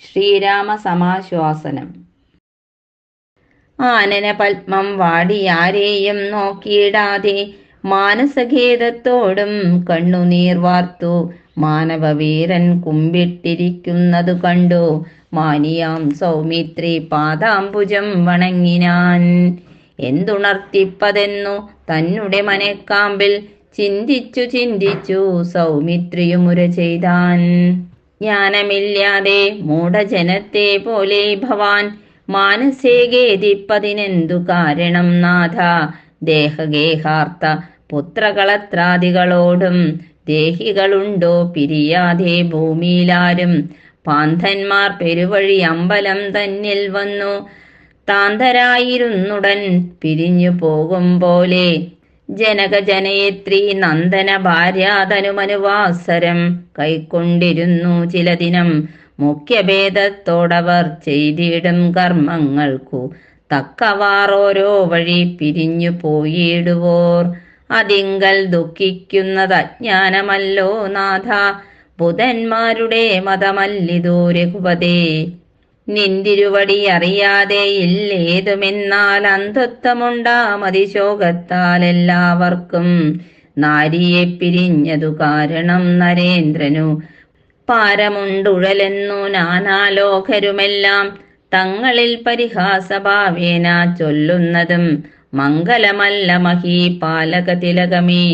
ശ്രീരാമ സമാശ്വാസനം ആനന പത്മം വാടിയാരെയും നോക്കിയിടാതെ മാനസഖേദത്തോടും കണ്ണുനീർ വാർത്തു മാനവവീരൻ കുമ്പിട്ടിരിക്കുന്നതു കണ്ടു. മാനിയാം സൗമിത്രി പാദാംബുജം വണങ്ങിനാൻ. എന്തുണർത്തിപ്പതെന്നു തന്നുടെ മനക്കാമ്പിൽ ചിന്തിച്ചു ചിന്തിച്ചു സൗമിത്രിയുമുര ചെയ്താൻ. ജ്ഞാനമില്ലാതെ മൂഢജനത്തെ പോലെ ഭവാൻ മാനസേ ഗേദിപ്പതിനെന്തു കാരണം നാഥ? ദേഹഗേഹാർത്ഥ പുത്രകളത്രാദികളോടും ദേഹികളുണ്ടോ പിരിയാതെ ഭൂമിയിലാരും? പാന്തന്മാർ പെരുവഴി അമ്പലം തന്നിൽ വന്നു. താന്തരായിരുന്നുടൻ പിരിഞ്ഞു പോകും പോലെ ജനകജനയത്രി നന്ദന ഭാര്യാതനുമനുവാസരം കൈക്കൊണ്ടിരുന്നു ചില ദിനം മുഖ്യഭേദത്തോടവർ ചെയ്തിടും കർമ്മങ്ങൾക്കു തക്കവാറോരോ വഴി പിരിഞ്ഞു പോയിടുവോർ. അതിങ്കൽ ദുഃഖിക്കുന്നത് അജ്ഞാനമല്ലോ നാഥ. ബുധന്മാരുടെ മതമല്ലിതോ രഘുപതേ. നിന്തിരുവടി അറിയാതെ ഇല്ലേതുമെന്നാൽ അന്ധത്വമുണ്ടാമതി ശോകത്താൽ എല്ലാവർക്കും നാരിയെ പിരിഞ്ഞതു കാരണം നരേന്ദ്രനു. പാരമുണ്ടുഴലെന്നു നാനാലോകരുമെല്ലാം തങ്ങളിൽ പരിഹാസഭാവേന ചൊല്ലുന്നതും മംഗലമല്ല മഹീപാലക തിലകമേ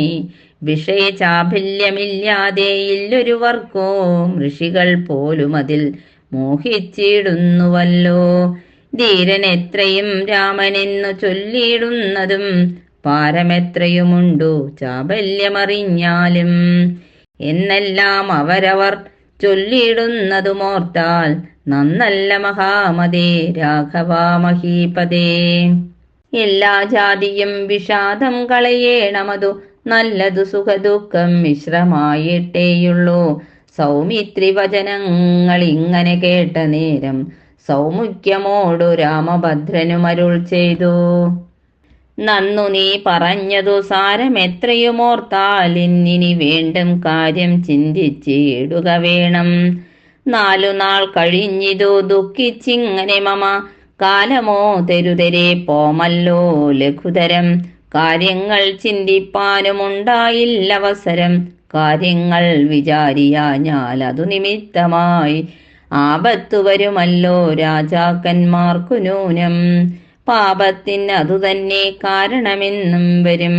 വിഷയചാഭില്യമില്ലാതെ ഇല്ലൊരുവർക്കോ ഋഷികൾ പോലും അതിൽ മോഹിച്ചിടുന്നുവല്ലോ. ധീരൻ എത്രയും രാമനെന്നു ചൊല്ലിയിടുന്നതും പാരമെത്രയുമുണ്ടു ചാബല്യമറിഞ്ഞാലും. എന്നെല്ലാം അവരവർ ചൊല്ലിയിടുന്നതുമോർത്താൽ നന്നല്ല മഹാമതേ രാഘവ മഹീപതേ. എല്ലാ ജാതിയും വിഷാദം കളയേണമതു നല്ലതു സുഖദുഃഖം മിശ്രമായിട്ടേയുള്ളൂ. സൗമിത്രി വചനങ്ങൾ ഇങ്ങനെ കേട്ട നേരം സൗമുഖ്യമോടു രാമഭദ്രനുമരുൾ ചെയ്തു. നന്നു നീ പറഞ്ഞതു സാരമെത്രയുമോർത്താൽ ഇന്നിനി വീണ്ടും കാര്യം ചിന്തിച്ചിടുക വേണം. നാലു നാൾ കഴിഞ്ഞിതു ദുഃഖിച്ചിങ്ങനെ മമ കാലമോ തെരുതെരെ പോമല്ലോ ലഘുതരം. കാര്യങ്ങൾ ചിന്തിപ്പാനുമുണ്ടായില്ല അവസരം കാര്യങ്ങൾ വിചാരിയാഞ്ഞാൽ അതു നിമിത്തമായി ആപത്തു വരുമല്ലോ രാജാക്കന്മാർക്കു നൂനം. പാപത്തിന് അതുതന്നെ കാരണമെന്നും വരും.